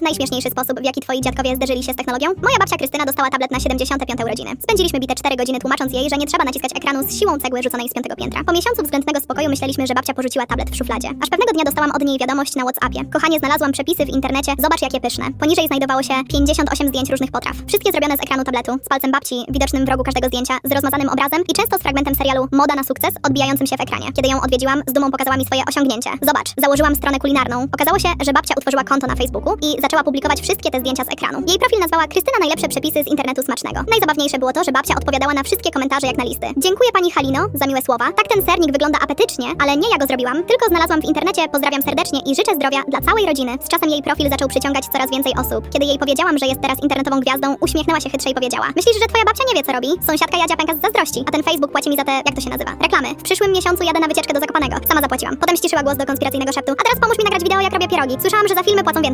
jest najśmieszniejszy sposób, w jaki twoi dziadkowie zderzyli się z technologią? Moja babcia Krystyna dostała tablet na 75 urodziny. Spędziliśmy bite 4 godziny tłumacząc jej, że nie trzeba naciskać ekranu z siłą cegły rzuconej z piątego piętra. Po miesiącu względnego spokoju myśleliśmy, że babcia porzuciła tablet w szufladzie. Aż pewnego dnia dostałam od niej wiadomość na WhatsAppie. Kochanie, znalazłam przepisy w internecie, zobacz jakie pyszne. Poniżej znajdowało się 58 zdjęć różnych potraw. Wszystkie zrobione z ekranu tabletu, z palcem babci widocznym w rogu każdego zdjęcia, z rozmazanym obrazem i często z fragmentem serialu Moda na sukces odbijającym się w ekranie. Kiedy ją odwiedziłam, z dumą pokazała mi swoje osiągnięcie. Zobacz, założyłam stronę kulinarną. Okazało się, że babcia utworzyła konto na Facebooku i zaczęła publikować wszystkie te zdjęcia z ekranu. Jej profil nazwała Krystyna najlepsze przepisy z internetu smacznego. Najzabawniejsze było to, że babcia odpowiadała na wszystkie komentarze jak na listy. Dziękuję pani Halino za miłe słowa. Tak ten sernik wygląda apetycznie, ale nie ja go zrobiłam, tylko znalazłam w internecie. Pozdrawiam serdecznie i życzę zdrowia dla całej rodziny. Z czasem jej profil zaczął przyciągać coraz więcej osób. Kiedy jej powiedziałam, że jest teraz internetową gwiazdą, uśmiechnęła się chytrze i powiedziała: Myślisz, że twoja babcia nie wie co robi? Sąsiadka Jadzia pęka z zazdrości, a ten Facebook płaci mi za te, jak to się nazywa? Reklamy. W przyszłym miesiącu jadę na wycieczkę do Zakopanego. Sama zapłaciłam. Potem ściszyła głos do konspiracyjnego szeptu. A teraz pomóż mi nagrać wideo, jak robię pierogi. Słyszałam, że za filmy płacą więcej.